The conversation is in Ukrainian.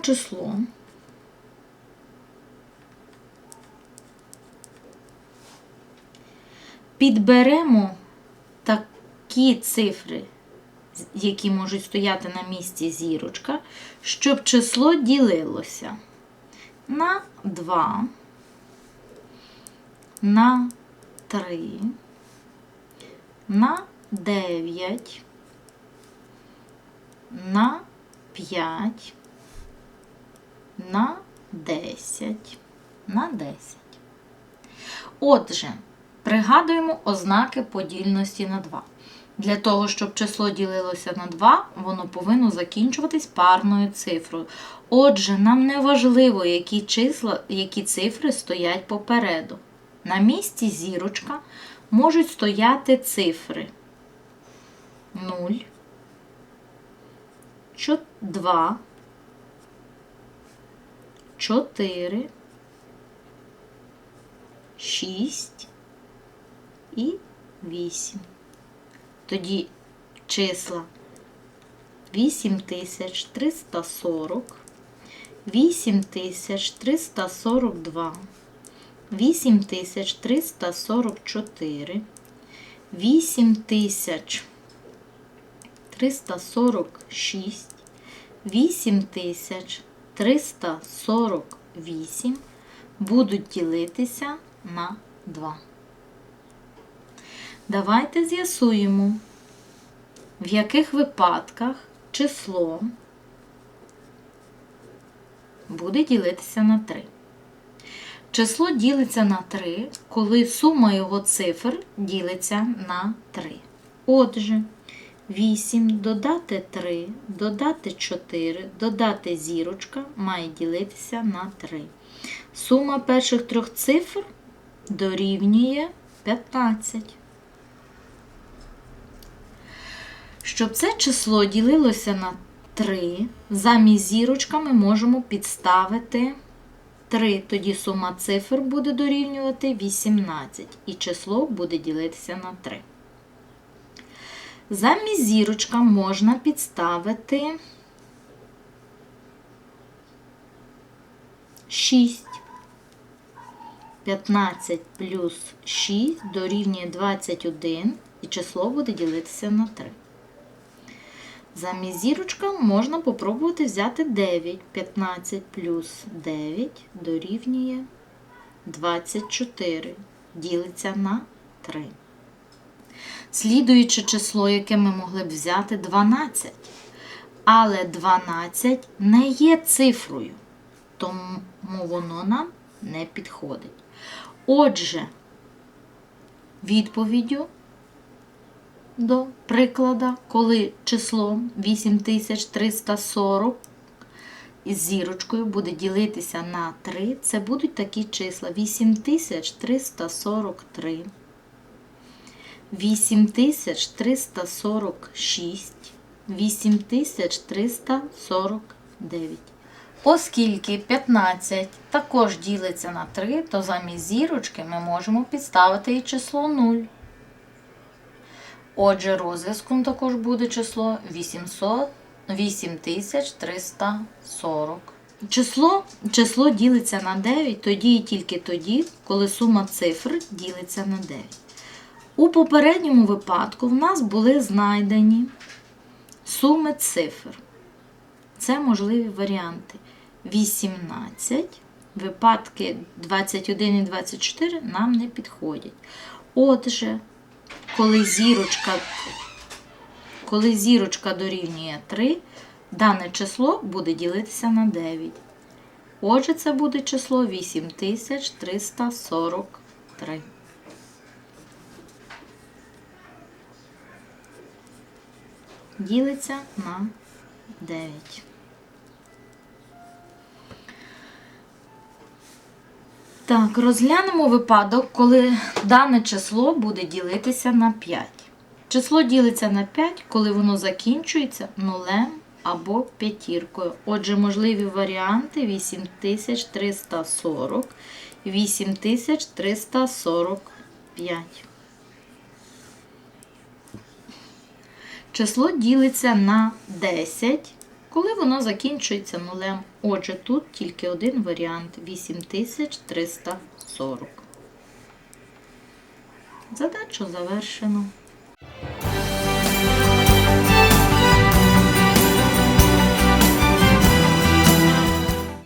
число. Підберемо такі цифри, які можуть стояти на місці зірочка, щоб число ділилося на 2, на 3, на 9, на 5, на 10, на 10. Отже, пригадуємо ознаки подільності на 2. Для того, щоб число ділилося на 2, воно повинно закінчуватись парною цифрою. Отже, нам не важливо, які числа, які цифри стоять попереду. На місці зірочка можуть стояти цифри 0, 2, 4, 6 і 8. Тоді числа 8340, 8342, 8344, 8346, 8348 будуть ділитися на 2. Давайте з'ясуємо, в яких випадках число буде ділитися на 3. Число ділиться на 3, коли сума його цифр ділиться на 3. Отже, 8 додати 3, додати 4, додати зірочка має ділитися на 3. Сума перших трьох цифр дорівнює 15. Щоб це число ділилося на 3, замість зірочка ми можемо підставити 3. Тоді сума цифр буде дорівнювати 18, і число буде ділитися на 3. Замість зірочка можна підставити 6. 15 плюс 6 дорівнює 21, і число буде ділитися на 3. Замість зірочка можна попробувати взяти 9. 15 плюс 9 дорівнює 24. Ділиться на 3. Слідуюче число, яке ми могли б взяти 12. Але 12 не є цифрою, тому воно нам не підходить. Отже, відповіддю до приклада, коли число 8340 із зірочкою буде ділитися на 3, це будуть такі числа 8343, 8346, 8349. Оскільки 15 також ділиться на 3, то замість зірочки ми можемо підставити і число 0. Отже, розв'язком також буде число 800, 8340. Число, число ділиться на 9 тоді і тільки тоді, коли сума цифр ділиться на 9. У попередньому випадку в нас були знайдені суми цифр. Це можливі варіанти. 18, випадки 21 і 24 нам не підходять. Отже, коли зірочка, коли зірочка дорівнює 3, дане число буде ділитися на 9. Отже, це буде число 8343. Ділиться на 9. Так, розглянемо випадок, коли дане число буде ділитися на 5. Число ділиться на 5, коли воно закінчується нулем або п'ятіркою. Отже, можливі варіанти 8340, 8345. Число ділиться на 10, коли воно закінчується нулем. Отже, тут тільки один варіант 8340. Задачу завершено.